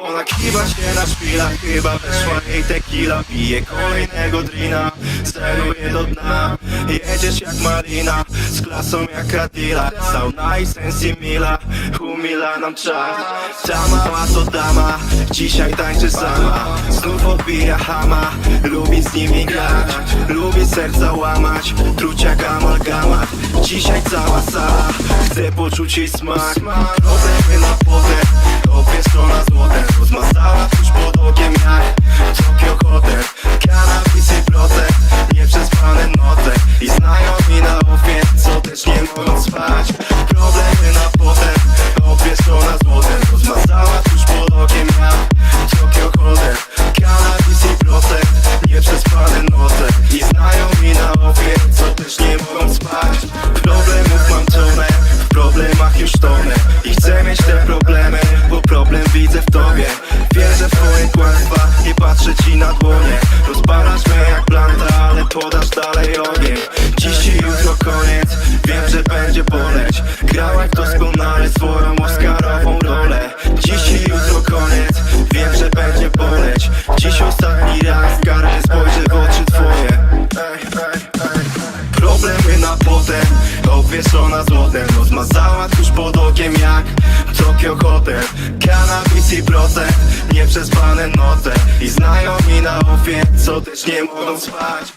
Ona kiwa się na szpilach, chyba weszła jej tequila. Pije kolejnego drina, steruje do dna. Jedziesz jak Marina, z klasą jak Cadillac Sauna i sensi mila, umila nam czas. Ta mała to dama, dzisiaj tańczy sama. Znów odbija hama, lubi z nimi grać. Lubi serca łamać, truć jak amalgamat. Dzisiaj cała sala, chce poczuć jej smak. Problemy na potem, obie strona złotem Rozmazała tuż pod okiem jak Tokio Hotel Cannabis i procent, nieprzespane noce. I znajomi na ofie, co też nie mogą spać. Problemy na potem, obie strona złotem Rozmazała tuż pod okiem jak Tokio Hotel Cannabis i procent, nieprzespane noce. I znajomi na ofie, co też nie mogą będzie boleć. Grałaś doskonale swoją oscarową rolę. Dziś i jutro koniec, wiem, że będzie boleć. Dziś ostatni raz, karny spojrzę w oczy twoje. Problemy na potem, obwieszona złotem. Rozmazała tuż pod okiem jak Tokio Hotel Cannabis i procent, nieprzespane noce. I znajomi na ofie, co też nie mogą spać